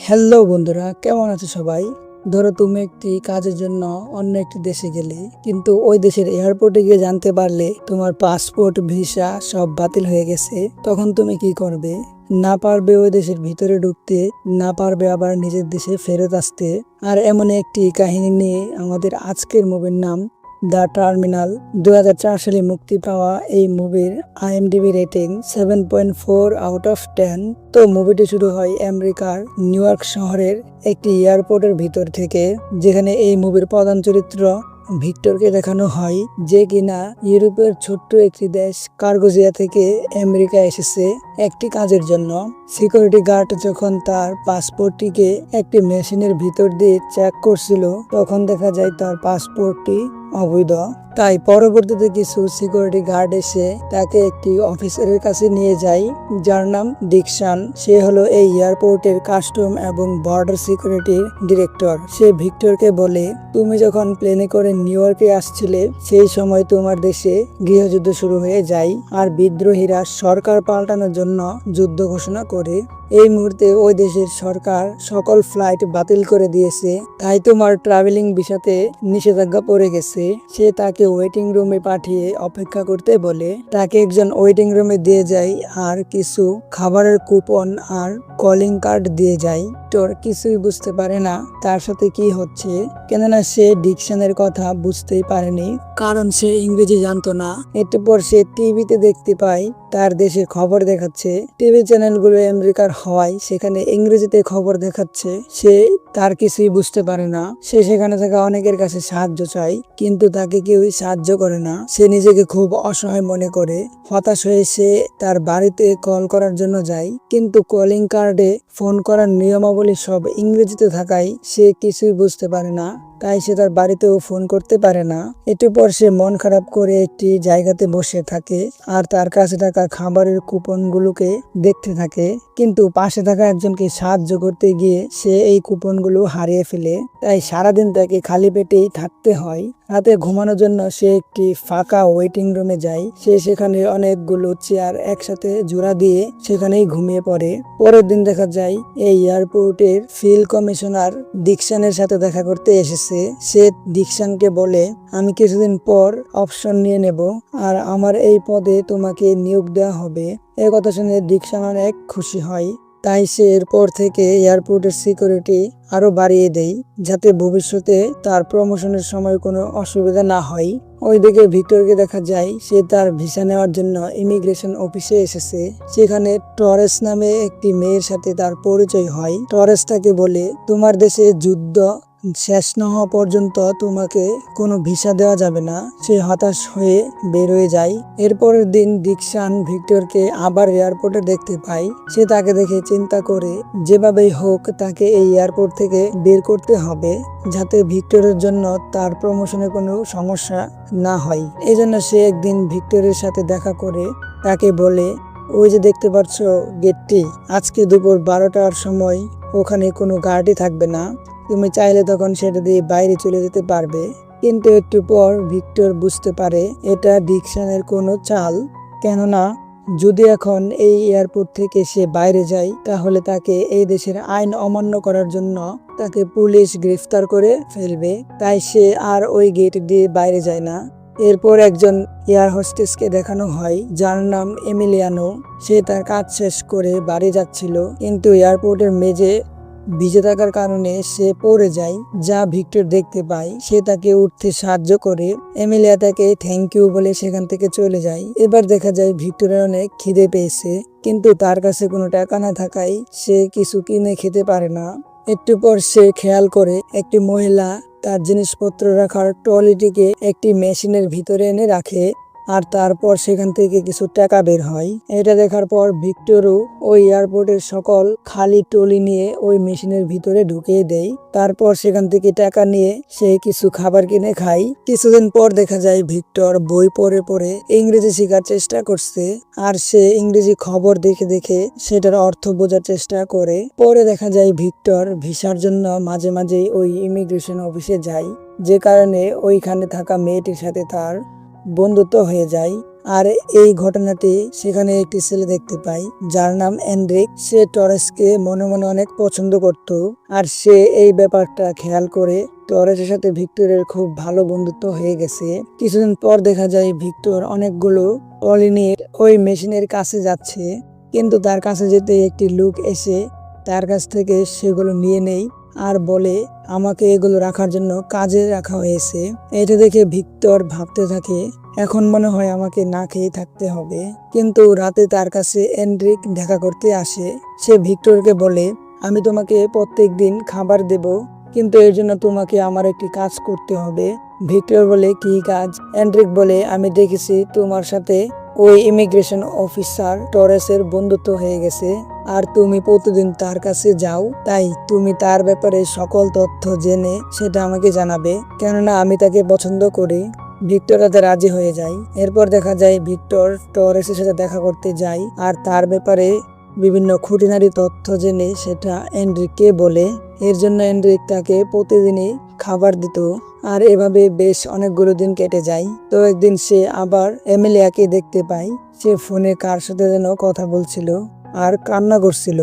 Hello বন্ধুরা, কেমন আছো সবাই? ধরো তুমি একটি কাজের জন্য অন্য একটি দেশে গেলে, কিন্তু ওই দেশের এয়ারপোর্টে গিয়ে জানতে পারলে তোমার পাসপোর্ট ভিসা সব বাতিল হয়ে গেছে, তখন তুমি কি করবে? না পারবে ওই দেশের ভিতরে ঢুকতে, না পারবে আবার নিজের দেশে ফেরত আসতে। আর এমন একটি কাহিনী নিয়ে আমাদের আজকের মুভির নাম দ্য টার্মিনাল। দুই হাজার চার সালে মুক্তি পাওয়া এই মুভির IMDb rating seven point four out of ten. তো মুভিটি শুরু হয় আমেরিকার নিউ ইয়র্ক শহরের একটি এয়ারপোর্টের ভিতর থেকে, যেখানে এই মুভির প্রধান চরিত্র ভিক্টরকে দেখানো হয়, যে কিনা ইউরোপের ছোট্ট একটি দেশ কার্গোজিয়া থেকে আমেরিকা এসেছে একটি কাজের জন্য। সিকিউরিটি গার্ড যখন তার পাসপোর্টটিকে একটি মেশিনের ভিতর দিয়ে চেক করছিল, তখন দেখা যায় তার পাসপোর্টটি অবৈধ। তাই পরবর্তীতে কিছু সিকিউরিটি গার্ড এসে তাকে একটি অফিসারের কাছে নিয়ে যায়, যার নাম ডিকশন সে হলো এই এয়ারপোর্টের কাস্টম এবং বর্ডার সিকিউরিটির ডিরেক্টর সে ভিক্টরকে বলে, তুমি যখন প্লেনে করে নিউ ইয়র্কে আসছিলে, সেই সময় তোমার দেশে গৃহযুদ্ধ শুরু হয়ে যায়। আর বিদ্রোহীরা সরকার পাল্টানোর জন্য যুদ্ধ ঘোষণা করে। এই মুহূর্তে ওই দেশের সরকার সকল ফ্লাইট বাতিল করে দিয়েছে, তাই তোমার ট্রাভেলিং ভিসাতে নিষেধাজ্ঞা পড়ে গেছে। সে তাকে ওয়েটিং রুমে পাঠিয়ে অপেক্ষা করতে বলে, তাকে একজন ওয়েটিং রুমে দিয়ে যায় আর কিছু খাবারের কুপন আর কলিং কার্ড দিয়ে যায় তোর কিছুই বুঝতে পারে না, তার সাথে কি হচ্ছে? কেননা সে ডিকশনের কথা বুঝতেই পারেনি। কারণ সে ইংরেজি জানতো না। একটু পর সে টিভিতে দেখতে পায়, তার দেশের খবর দেখাচ্ছে। টিভি চ্যানেলগুলো আমেরিকার হওয়ায় সেখানে ইংরেজিতে খবর দেখাচ্ছে। সে তার কিছুই বুঝতে পারে না। সে সেখানে থাকা অনেকের কাছে সাহায্য চায়, কিন্তু তাকে কেউই সাহায্য করে না। সে নিজেকে খুব অসহায় মনে করে। হতাশ হয়ে সে তার বাড়িতে কল করার জন্য যায়, কিন্তু কলিং কার্ডে ফোন করার নিয়মাবলী সব ইংরেজিতে থাকায় সে কিছুই বুঝতে পারে না। তাই সে তার বাড়িতেও ফোন করতে পারে না। একটু পর সে মন খারাপ করে একটি জায়গাতে বসে থাকে আর তার কাছে থাকা খাবারের কুপনগুলোকে দেখতে থাকে। কিন্তু পাশে থাকা একজনকে সাহায্য করতে গিয়ে সে এই কুপনগুলো হারিয়ে ফেলে। তাই সারাদিন তাকে খালি পেটেই থাকতে হয়। রাতে ঘুমানোর জন্য সে একটি ফাঁকা ওয়েটিং রুমে যায়। সে সেখানে অনেকগুলো চেয়ার একসাথে জোড়া দিয়ে সেখানেই ঘুমিয়ে পড়ে। পরের দিন দেখা যায়, এই এয়ারপোর্টের ফিল্ড কমিশনার ডিকশনের সাথে দেখা করতে এসেছে। সে ডিকশনকে বলে, আমি কিছুদিন পর অপশন নিয়ে নেব, আর আমার এই পদে তোমাকে নিয়োগ দেওয়া হবে। এ কথা শুনে ডিকশন অনেক খুশি হয়। তাই সে এরপর থেকে এয়ারপোর্টের সিকিউরিটি আরও বাড়িয়ে দেয়, যাতে ভবিষ্যতে তার প্রমোশনের সময় কোনো অসুবিধা না হয়। ওইদিকে ভিক্টরকে দেখা যায়, সে তার ভিসা নেওয়ার জন্য ইমিগ্রেশন অফিসে এসেছে। সেখানে টরেস নামে একটি মেয়ের সাথে তার পরিচয় হয়। টরেস তাকে বলে, তোমার দেশে যুদ্ধ শেষ না হওয়া পর্যন্ত তোমাকে কোনো ভিসা দেওয়া যাবে না। সে হতাশ হয়ে বের হয়ে যায়। এরপরের দিন ডিকশান ভিক্টরকে আবার এয়ারপোর্টে দেখতে পাই সে তাকে দেখে চিন্তা করে, যেভাবেই হোক, তাকে এই এয়ারপোর্ট থেকে বের করতে হবে, যাতে ভিক্টরের জন্য তার প্রমোশনে কোনো সমস্যা না হয়। এই জন্য সে একদিন ভিক্টরের সাথে দেখা করে তাকে বলে, ওই যে দেখতে পাচ্ছ গেটটি, আজকে দুপুর বারোটার সময় ওখানে কোনো গার্ডই থাকবে না। তুমি চাইলে তখন সেটা দিয়ে বাইরে চলে যেতে পারবে। কিন্তু একটু পর ভিক্টর বুঝতে পারে এটা ডিকশনের কোনো চাল। কেননা, যদি এখন এই এয়ারপোর্ট থেকে সে বাইরে যায়, তাহলে তাকে এই দেশের আইন অমান্য করার জন্য তাকে পুলিশ গ্রেফতার করে ফেলবে। তাই সে আর ওই গেট দিয়ে বাইরে যায় না। এরপর একজন এয়ার হোস্টেসকে দেখানো হয়, যার নাম এমিলিয়ানো। সে তার কাজ শেষ করে বাড়ি যাচ্ছিল, কিন্তু এয়ারপোর্টের মেজে ভিজে থাকার কারণে সে পড়ে যায়, যা ভিক্টর দেখতে পায়। সে তাকে উঠতে সাহায্য করে। এমিলিয়া তাকে থ্যাংক ইউ বলে সেখান থেকে চলে যায়। এবার দেখা যায় ভিক্টরের অনেক খিদে পেয়েছে, কিন্তু তার কাছে কোনো টাকা না থাকায় সে কিছু কিনে খেতে পারে না। একটু পর সে খেয়াল করে, একটি মহিলা তার জিনিসপত্র রাখার ট্রলিটিকে একটি মেশিনের ভিতরে এনে রাখে। আর তারপর সেখান থেকে কিছু টাকা বের হয়। এটা দেখার পর ভিক্টরও ওই এয়ারপোর্টের সকল খালি টলি নিয়ে ওই মেশিনের ভিতরে ঢুকিয়ে দেয়। তারপর সেখান থেকে টাকা নিয়ে সে কিছু খাবার কিনে খায়। কিছুদিন পর দেখা যায় ভিক্টর বই পড়ে পড়ে ইংরেজি শেখার চেষ্টা করছে আর সে ইংরেজি খবর দেখে দেখে সেটার অর্থ বোঝার চেষ্টা করে। পরে দেখা যায় ভিক্টর ভিসার জন্য মাঝে মাঝেই ওই ইমিগ্রেশন অফিসে যায়। যে কারণে ওইখানে থাকা মেয়েটির সাথে তার বন্ধুত্ব হয়ে যায়। আর এই ঘটনাটি সেখানে একটি ছেলে দেখতে পাই, যার নাম এন্ড্রিক। সে টরেসকে মনে মনে অনেক পছন্দ করত। আর সে এই ব্যাপারটা খেয়াল করে টরেসের সাথে ভিক্টরের খুব ভালো বন্ধুত্ব হয়ে গেছে। কিছুদিন পর দেখা যায় ভিক্টর অনেকগুলো পলিনের ওই মেশিনের কাছে যাচ্ছে। কিন্তু তার কাছে যেতে একটি লোক এসে তার কাছ থেকে সেগুলো নিয়ে নেই আর বলে, আমাকে এগুলো রাখার জন্য কাজে রাখা হয়েছে। এটা দেখে ভিক্টর ভাবতে থাকে, এখন মনে হয় আমাকে না খেয়ে থাকতে হবে। কিন্তু রাতে তার কাছে এন্ড্রিক দেখা করতে আসে। সে ভিক্টরকে বলে, আমি তোমাকে প্রত্যেক দিন খাবার দেব, কিন্তু এর জন্য তোমাকে আমার একটি কাজ করতে হবে। ভিক্টর বলে, কি কাজ? এন্ড্রিক বলে, আমি দেখেছি তোমার সাথে ওই ইমিগ্রেশন অফিসার টরেসের বন্ধুত্ব হয়ে গেছে। আর তুমি প্রতিদিন তার কাছে যাও, তাই তুমি তার ব্যাপারে সকল তথ্য জেনে সেটা আমাকে জানাবে। কেননা আমি তাকে পছন্দ করি। ভিক্টর তাতে রাজি হয়ে যায়। এরপর দেখা যায় ভিক্টর টরেসের সাথে দেখা করতে যায় আর তার ব্যাপারে বিভিন্ন খুঁটিনারি তথ্য জেনে সেটা এন্ড্রিককে বলে। এর জন্য এন্ড্রিক তাকে প্রতিদিনই খাবার দিত। আর এভাবে বেশ অনেকগুলো দিন কেটে যায়। তো একদিন সে আবার এমিলিয়াকে দেখতে পায়। সে ফোনে কার সাথে যেন কথা বলছিল। আর কান্না করছিল।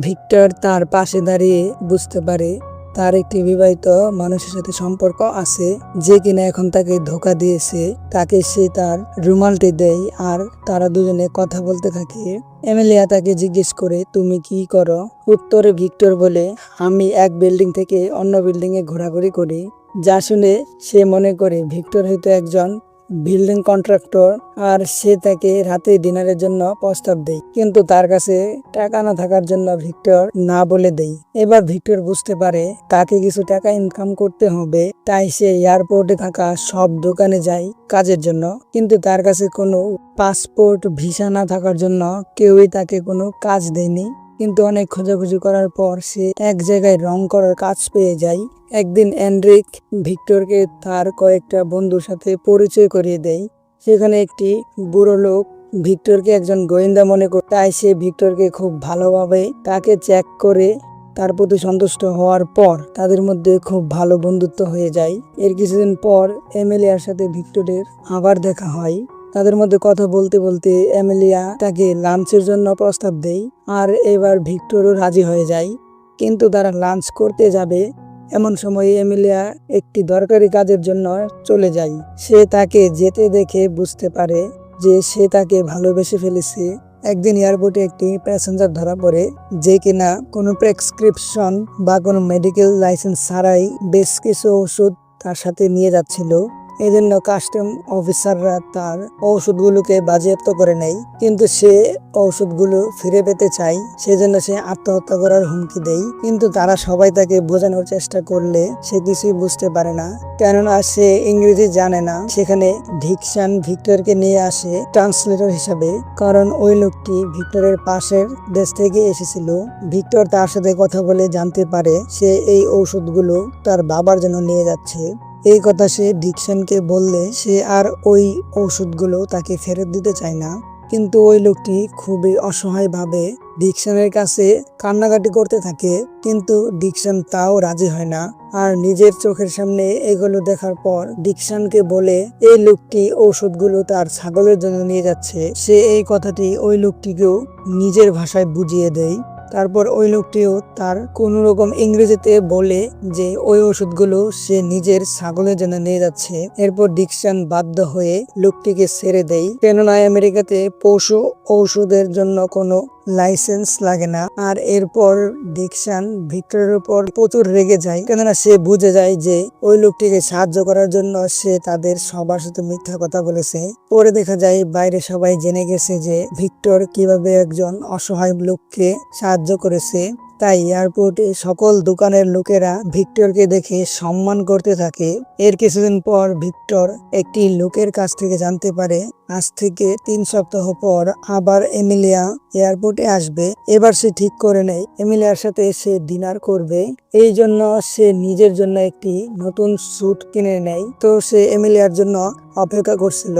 ভিক্টর তার পাশে দাঁড়িয়ে বুঝতে পারে তার একটি বিবাহিত মানুষের সাথে সম্পর্ক আছে যে কিনা এখন তাকে ধোকা দিয়েছে। তাকে সে তার রুমালটি দেয় আর তারা দুজনে কথা বলতে থাকে। এমিলিয়া তাকে জিজ্ঞেস করে, তুমি কি করো? উত্তরে ভিক্টর বলে, আমি এক বিল্ডিং থেকে অন্য বিল্ডিং এ ঘোরাঘুরি করি। যা শুনে সে মনে করে ভিক্টর হয়তো একজন বিল্ডিং কন্ট্রাক্টর আর সে তাকে রাতে ডিনারের জন্য প্রস্তাব দেয়। কিন্তু তার কাছে টাকা না থাকার জন্য ভিক্টর না বলে দেয়। এবার ভিক্টর বুঝতে পারে তাকে কিছু টাকা ইনকাম করতে হবে, তাই সে এয়ারপোর্টে থাকা সব দোকানে যায় কাজের জন্য। কিন্তু তার কাছে কোনো পাসপোর্ট ভিসা না থাকার জন্য কেউই তাকে কোনো কাজ দেয়নি। কিন্তু অনেক খোঁজাখুঁজি করার পর সে এক জায়গায় রং করার কাজ পেয়ে যায়। একদিন অ্যান্ড্রিক ভিক্টরকে তার কয়েকটা বন্ধুর সাথে পরিচয় করিয়ে দেয়। সেখানে একটি বুড়ো লোক ভিক্টরকে একজন গোয়েন্দা মনে করে তাই সে ভিক্টরকে খুব ভালোভাবে তাকে চেক করে তার প্রতি সন্তুষ্ট হওয়ার পর তাদের মধ্যে খুব ভালো বন্ধুত্ব হয়ে যায়। এর কিছুদিন পর এমএলএর সাথে ভিক্টরের আবার দেখা হয়। তাদের মধ্যে কথা বলতে বলতে এমিলিয়া তাকে লাঞ্চের জন্য প্রস্তাব দেয় আর এবার ভিক্টরও রাজি হয়ে যায়। কিন্তু তারা লাঞ্চ করতে যাবে। এমন সময় এমিলিয়া একটি দরকারি কাজের জন্য চলে যায়। সে তাকে যেতে দেখে বুঝতে পারে যে সে তাকে ভালোবেসে ফেলেছে। একদিন এয়ারপোর্টে একটি প্যাসেঞ্জার ধরা পড়ে, যে কিনা কোনো প্রেসক্রিপশন বা কোনো মেডিকেল লাইসেন্স ছাড়াই বেশ কিছু ওষুধ তার সাথে নিয়ে যাচ্ছিল। এই জন্য কাস্টম অফিসাররা তার ঔষধগুলোকে বাজেয়াপ্ত করে নেয়। কিন্তু সে ঔষধগুলো ফিরে পেতে চায়, সেজন্য সে আত্মহত্যা করার হুমকি দেয়। কিন্তু তারা সবাই তাকে বোঝানোর চেষ্টা করলে সে কিছুই বুঝতে পারে না। কেননা সে ইংরেজি জানে না। সেখানে ডিকশন ভিক্টরকে নিয়ে আসে ট্রান্সলেটর হিসাবে। কারণ ওই লোকটি ভিক্টরের পাশের দেশ থেকে এসেছিল। ভিক্টর তার সাথে কথা বলে জানতে পারে সে এই ঔষধগুলো তার বাবার জন্য নিয়ে যাচ্ছে। এই কথা সে ডিকশনকে বললে সে আর ওই ঔষধগুলো তাকে ফেরত দিতে চায় না। কিন্তু ওই লোকটি খুবই অসহায়ভাবে ডিকশনের কাছে কান্নাকাটি করতে থাকে, কিন্তু ডিকশন তাও রাজি হয় না। আর নিজের চোখের সামনে এগুলো দেখার পর ডিকশনকে বলে, এই লোকটি ঔষধগুলো তার ছাগলের জন্য নিয়ে যাচ্ছে। সে এই কথাটি ওই লোকটিকেও নিজের ভাষায় বুঝিয়ে দেয়। তারপর ওই লোকটিও তার কোন রকম ইংরেজিতে বলে যে ওই ওষুধগুলো সে নিজের ছাগলের জন্য নিয়ে যাচ্ছে। এরপর ডিকশন বাধ্য হয়ে লোকটিকে ছেড়ে দেয়। কেননা আমেরিকাতে পশু ঔষধের জন্য কোনো লাইসেন্স লাগে না। আর এরপর ডিকশন ভিক্টরের উপর প্রচুর রেগে যায়। কেননা সে বুঝে যায় যে ওই লোকটিকে সাহায্য করার জন্য সে তাদের সবার সাথে মিথ্যা কথা বলেছে। পরে দেখা যায় বাইরে সবাই জেনে গেছে যে ভিক্টর কীভাবে একজন অসহায় লোককে সাহায্য করেছে। তাই এয়ারপোর্টে সকল দোকানের লোকেরা ভিক্টরকে দেখে সম্মান করতে থাকে। এর কিছুদিন পর ভিক্টর একটি লোকের কাছ থেকে জানতে পারে, আজ থেকে তিন সপ্তাহ পর আবার এমিলিয়া এয়ারপোর্টে আসবে। এবার সে ঠিক করে নেয়, এমিলিয়ার সাথে সে ডিনার করবে। এই জন্য সে নিজের জন্য একটি নতুন স্যুট কিনে নেয়। তো সে এমিলিয়ার জন্য অপেক্ষা করছিল।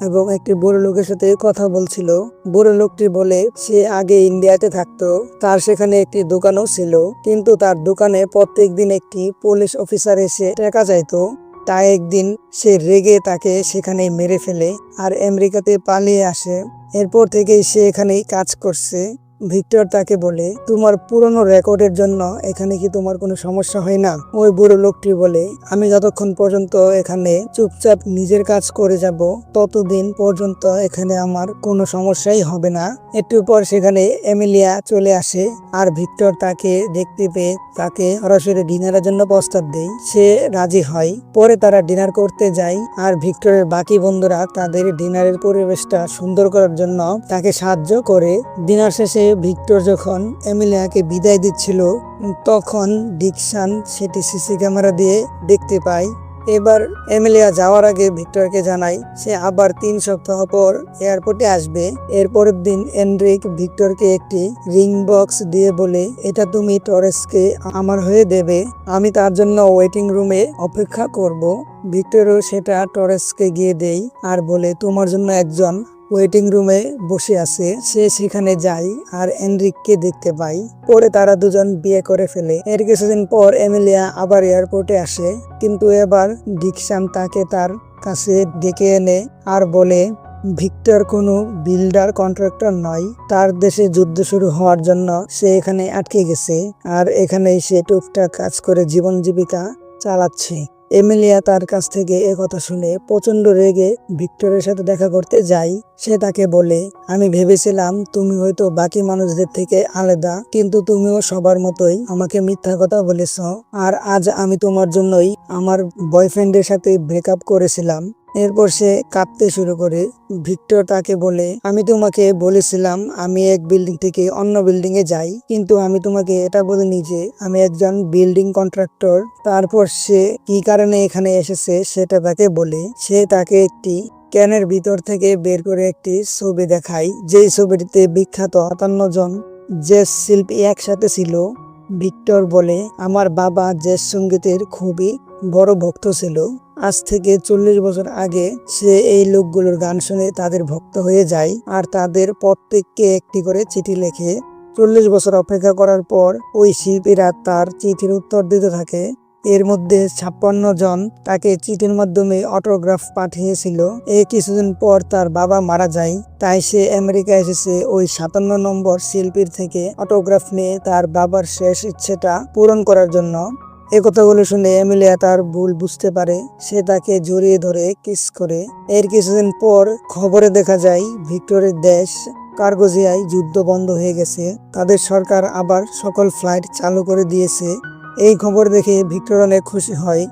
এবং একটি বুড়ো লোকের সাথে কথা বলছিল। বুড়ো লোকটি বলে, সে আগে ইন্ডিয়াতে থাকতো, তার সেখানে একটি দোকানও ছিল, কিন্তু তার দোকানে প্রত্যেক দিন একটি পুলিশ অফিসার এসে টাকা চাইতো। তাই একদিন সে রেগে তাকে সেখানে মেরে ফেলে আর আমেরিকাতে পালিয়ে আসে। এরপর থেকেই সে এখানেই কাজ করছে। ভিক্টর তাকে বলে, তোমার পুরনো রেকর্ডের জন্য এখানে কি তোমার কোনো সমস্যা হয় না? ওই বুড়ো লোকটি বলে, আমি যতক্ষণ পর্যন্ত এখানে চুপচাপ নিজের কাজ করে যাব, ততদিন পর্যন্ত এখানে আমার কোনো সমস্যাই হবে না। একটু পর সেখানে এমিলিয়া চলে আসে আর ভিক্টর তাকে দেখতে পেয়ে তাকে সরাসরি ডিনারের জন্য প্রস্তাব দেয়। সে রাজি হয়। পরে তারা ডিনার করতে যায় আর ভিক্টরের বাকি বন্ধুরা তাদের ডিনারের পরিবেশটা সুন্দর করার জন্য তাকে সাহায্য করে। ডিনার শেষে ভিক্টর যখন এমিলিয়াকে বিদায় দিচ্ছিল, তখন ডিকশান সেটি সিসি ক্যামেরা দিয়ে দেখতে পায়। এবার এমিলিয়া যাওয়ার আগে ভিক্টরকে জানায়, সে আবার তিন সপ্তাহ পর এয়ারপোর্টে আসবে। এরপরের দিন এনরিক ভিক্টরকে একটি রিং বক্স দিয়ে বলে, এটা তুমি টরেসকে আমার হয়ে দেবে, আমি তার জন্য ওয়েটিং রুমে অপেক্ষা করব। ভিক্টরও সেটা টরেসকে গিয়ে দেই আর বলে, তোমার জন্য একজন ওয়েটিং রুমে বসে আছে। সে সেখানে যায় আর এনরিককে দেখতে পাই পরে তারা দুজন বিয়ে করে ফেলে। এর কিছুদিন পর এমিলিয়া আবার এয়ারপোর্টে আসে। কিন্তু এবার ডিকশান তাকে তার কাছে ডেকে এনে আর বলে, ভিক্টর কোনো বিল্ডার কন্ট্রাক্টর নয়। তার দেশে যুদ্ধ শুরু হওয়ার জন্য সে এখানে আটকে গেছে। আর এখানেই সে টুকটাক কাজ করে জীবন জীবিকা চালাচ্ছে। এমিলিয়া তার কাছ থেকে এ কথা শুনে প্রচণ্ড রেগে ভিক্টরের সাথে দেখা করতে যাই সে তাকে বলে, আমি ভেবেছিলাম তুমি হয়তো বাকি মানুষদের থেকে আলাদা, কিন্তু তুমিও সবার মতোই আমাকে মিথ্যা কথা বলেছ। আর আজ আমি তোমার জন্যই আমার বয়ফ্রেন্ডের সাথে ব্রেকআপ করেছিলাম। এরপর সে কাঁপতে শুরু করে। ভিক্টর তাকে বলে, আমি তোমাকে বলেছিলাম আমি এক বিল্ডিং থেকে অন্য বিল্ডিং এ যাই, কিন্তু আমি তোমাকে এটা বলিনি যে আমি একজন বিল্ডিং কন্ট্রাক্টর। তারপর সে কি কারণে এখানে এসেছে সেটা তাকে বলে, সে তাকে একটি ক্যানের ভিতর থেকে বের করে একটি ছবি দেখায়। যেই ছবিটিতে বিখ্যাত আটান্ন জন যে শিল্পী একসাথে ছিল। ভিক্টর বলে, আমার বাবা জেস সঙ্গীতের খুবই বড় ভক্ত ছিল। আজ থেকে চল্লিশ বছর আগে সে এই লোকগুলোর গান শুনে তাদের ভক্ত হয়ে যায় আর তাদের প্রত্যেককে একটি করে চিঠি লেখে। চল্লিশ বছর অপেক্ষা করার পর ওই শিল্পীরা তার চিঠির উত্তর দিতে থাকে। এর মধ্যে ছাপ্পান্ন জন তাকে চিঠির মাধ্যমে অটোগ্রাফ পাঠিয়েছিল। এ কিছুদিন পর তার বাবা মারা যায়। তাই সে আমেরিকা এসেছে। ওই সাতান্ন নম্বর শিল্পীর থেকে অটোগ্রাফ নিয়ে তার বাবার শেষ ইচ্ছেটা পূরণ করার জন্য। এ কথাগুলো শুনে এমিলিয়া তার ভুল বুঝতে পারে। সে তাকে জড়িয়ে ধরে, কিস করে। এর কিছুদিন পর খবরে দেখা যায়, ভিক্টোরের দেশ কার্গোজিয়ায় যুদ্ধ বন্ধ হয়ে গেছে। তাদের সরকার আবার সকল ফ্লাইট চালু করে দিয়েছে। এই খবর দেখে ভিক্টর অনেক খুশি হয়।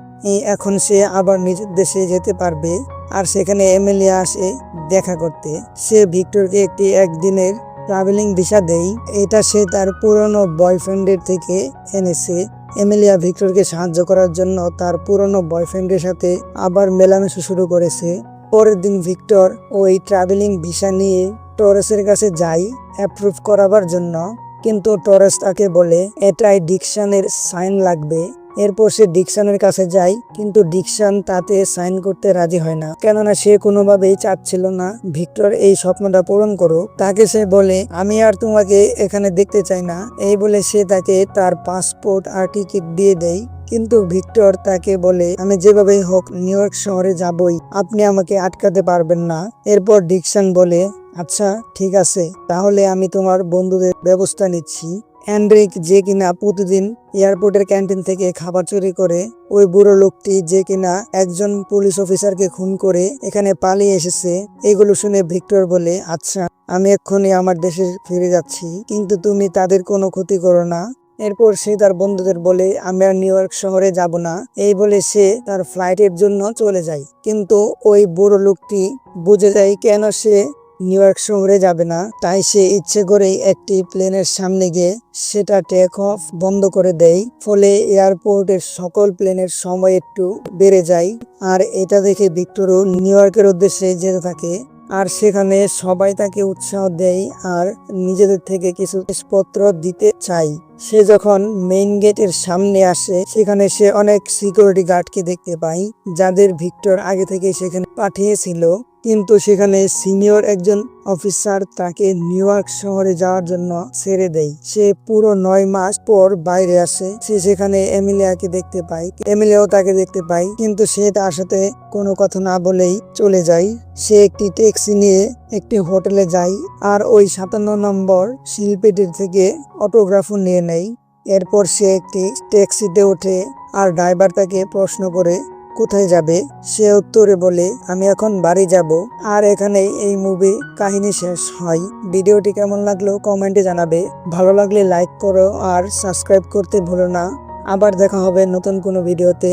এখন সে আবার নিজের দেশে যেতে পারবে। আর সেখানে এমএলএ আসে দেখা করতে। সে ভিক্টরকে একটি একদিনের ট্রাভেলিং ভিসা দেয়। এটা সে তার পুরনো বয়ফ্রেন্ডের থেকে এনেছে। এমিলিয়া ভিক্টরকে সাহায্য করার জন্য তার পুরনো বয়ফ্রেন্ডের সাথে আবার মেলামেশা শুরু করেছে। পরের দিন ভিক্টর ওই ট্রাভেলিং ভিসা নিয়ে টরেসের কাছে যাই অ্যাপ্রুভ করাবার জন্য। কিন্তু টরেস তাকে বলে, এটাই ডিকশনের সাইন লাগবে। এরপর সে ডিকশনের কাছে যায়, কিন্তু ডিকশন তাতে সাইন করতে রাজি হয় না। কেননা সে কোনোভাবেই চাচ্ছিল না, ভিক্টর এই স্বপ্নটা পূরণ করুক। তাকে সে বলে, আমি আর তোমাকে এখানে দেখতে চাই না। এই বলে সে তাকে তার পাসপোর্ট আর টিকিট দিয়ে দেয়, কিন্তু ভিক্টর তাকে বলে, আমি যেভাবেই হোক নিউ ইয়র্ক শহরে যাবই, আপনি আমাকে আটকাতে পারবেন না। এরপর ডিকশন বলে আচ্ছা ঠিক আছে, তাহলে আমি তোমার বন্ধুদের ব্যবস্থা নিচ্ছি। অ্যান্ড্রিক যে কিনা প্রতিদিন এয়ারপোর্টের ক্যান্টিন থেকে খাবার চুরি করে, ওই বুড়ো লোকটি যে কিনা একজন পুলিশ অফিসারকে খুন করে এখানে পালিয়ে এসেছে, এগুলো শুনে ভিক্টর বলে আচ্ছা আমি এক্ষুনি আমার দেশে ফিরে যাচ্ছি, কিন্তু তুমি তাদের কোনো ক্ষতি করো না। এরপর সে তার বন্ধুদের বলে, আমি আর নিউ ইয়র্ক শহরে যাব না। এই বলে সে তার ফ্লাইটের জন্য চলে যায়, কিন্তু ওই বুড়ো লোকটি বুঝে যায় কেন সে নিউ ইয়র্ক শহরে যাবে না। তাই সে ইচ্ছে করেই একটি প্লেনের সামনে গিয়ে সেটা টেক অফ বন্ধ করে দেয়। ফলে এয়ারপোর্টের সকল প্লেনের সময় একটু বেড়ে যায়। আর এটা দেখে ভিক্টরও নিউ ইয়র্কের উদ্দেশ্যে যেতে থাকে। আর সেখানে সবাই তাকে উৎসাহ দেয় আর নিজেদের থেকে কিছু জিনিসপত্র দিতে চাই সে যখন মেইন গেটের সামনে আসে, সেখানে সে অনেক সিকিউরিটি গার্ডকে দেখতে পায়, যাদের ভিক্টর আগে থেকে সেখানে পাঠিয়েছিল। কিন্তু সেখানে সিনিয়র একজন অফিসার তাকে নিউ ইয়র্ক শহরে যাওয়ার জন্য ছেড়ে দেয়। সে পুরো নয় মাস পর বাইরে আসে। সে সেখানে এমিলিয়াকে দেখতে পায়। এমিলিয়াও তাকে দেখতে পায়। কিন্তু সে তার সাথে কোনো কথা না বলেই চলে যায়। সে একটি ট্যাক্সি নিয়ে একটি হোটেলে যায় আর ওই সাতান্ন নম্বর শিল্পীটির থেকে অটোগ্রাফও নিয়ে নেয়। এরপর সে একটি ট্যাক্সিতে ওঠে আর ড্রাইভার তাকে প্রশ্ন করে কোথায় যাবে? সে উত্তরে বলে, আমি এখন বাড়ি যাব। আর এখানেই এই মুভি কাহিনী শেষ হয়। ভিডিওটি কেমন লাগল কমেন্টে জানাবে। ভালো লাগলে লাইক করো আর সাবস্ক্রাইব করতে ভুলো না। আবার দেখা হবে নতুন কোনো ভিডিওতে।